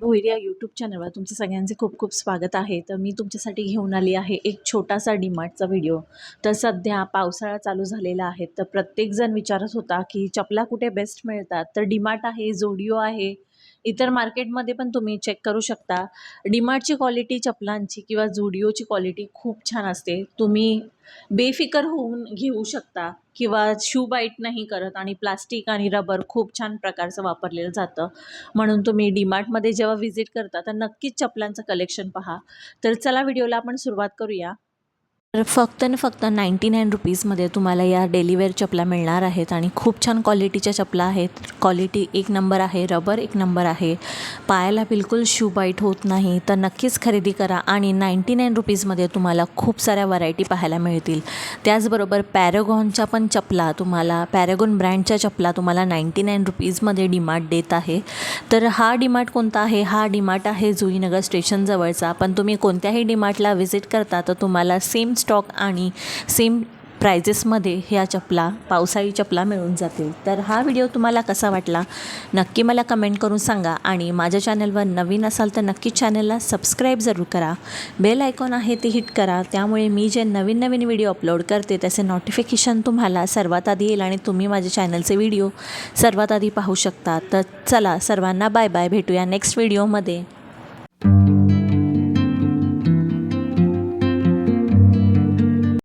भोईर या यूट्यूब चॅनलवर तुमचं सगळ्यांचे खूप खूप स्वागत आहे. तर मी तुमच्यासाठी घेऊन आली आहे एक छोटासा डीमार्टचा व्हिडिओ तर सध्या पावसाळा चालू झालेला आहे. तर प्रत्येकजण विचारत होता की चपला कुठे बेस्ट मिळतात? तर डीमार्ट आहे जोडिओ आहे इतर मार्केटमध्ये पण तुम्ही चेक करू शकता. डीमार्टची क्वालिटी चपलांची किंवा झुडिओची क्वालिटी खूप छान असते. तुम्ही बेफिकर होऊन घेऊ शकता किंवा शू बाईट नाही करत आणि प्लास्टिक आणि रबर खूप छान प्रकारचं वापरलेलं जातं. म्हणून तुम्ही डीमार्टमध्ये जेव्हा व्हिजिट करता तर नक्कीच चपलांचं कलेक्शन पहा. तर चला व्हिडिओला आपण सुरुवात करूया. तर फक्त आणि फक्त नाईंटी नाईन रुपीजमध्ये तुम्हाला या डेलीवेअर चपला मिळणार आहेत आणि खूप छान क्वालिटीच्या चपला आहेत. क्वालिटी एक नंबर आहे रबर एक नंबर आहे. पायाला बिलकुल शू बाईट होत नाही. तर नक्कीच खरेदी करा आणि नाईंटी नाईन रुपीजमध्ये तुम्हाला खूप साऱ्या व्हरायटी पाहायला मिळतील. त्याचबरोबर पॅरेगॉनच्या पण चपला तुम्हाला पॅरेगॉन ब्रँडच्या चपला तुम्हाला नाईंटी नाईन रुपीजमध्ये डिमार्ट देत आहे. तर हा डिमार्ट कोणता आहे? हा डिमार्ट आहे जुईनगर स्टेशनजवळचा पण तुम्ही कोणत्याही डिमार्टला व्हिजिट करता तर तुम्हाला सेम स्टॉक आणि सेम प्रायजेसमध्ये ह्या चपला पावसाळी चपला मिळून जातील. तर हा व्हिडिओ तुम्हाला कसा वाटला? नक्की मला कमेंट करून सांगा आणि माझ्या चॅनलवर नवीन असाल तर नक्की चॅनलला सबस्क्राईब जरूर करा. बेल आयकॉन आहे ते हिट करा. त्यामुळे मी जे नवीन नवीन व्हिडिओ अपलोड करते त्याचे नोटिफिकेशन तुम्हाला सर्वात आधी येईल आणि तुम्ही माझ्या चॅनलचे व्हिडिओ सर्वात आधी पाहू शकता. तर चला सर्वांना बाय बाय भेटूया नेक्स्ट व्हिडिओमध्ये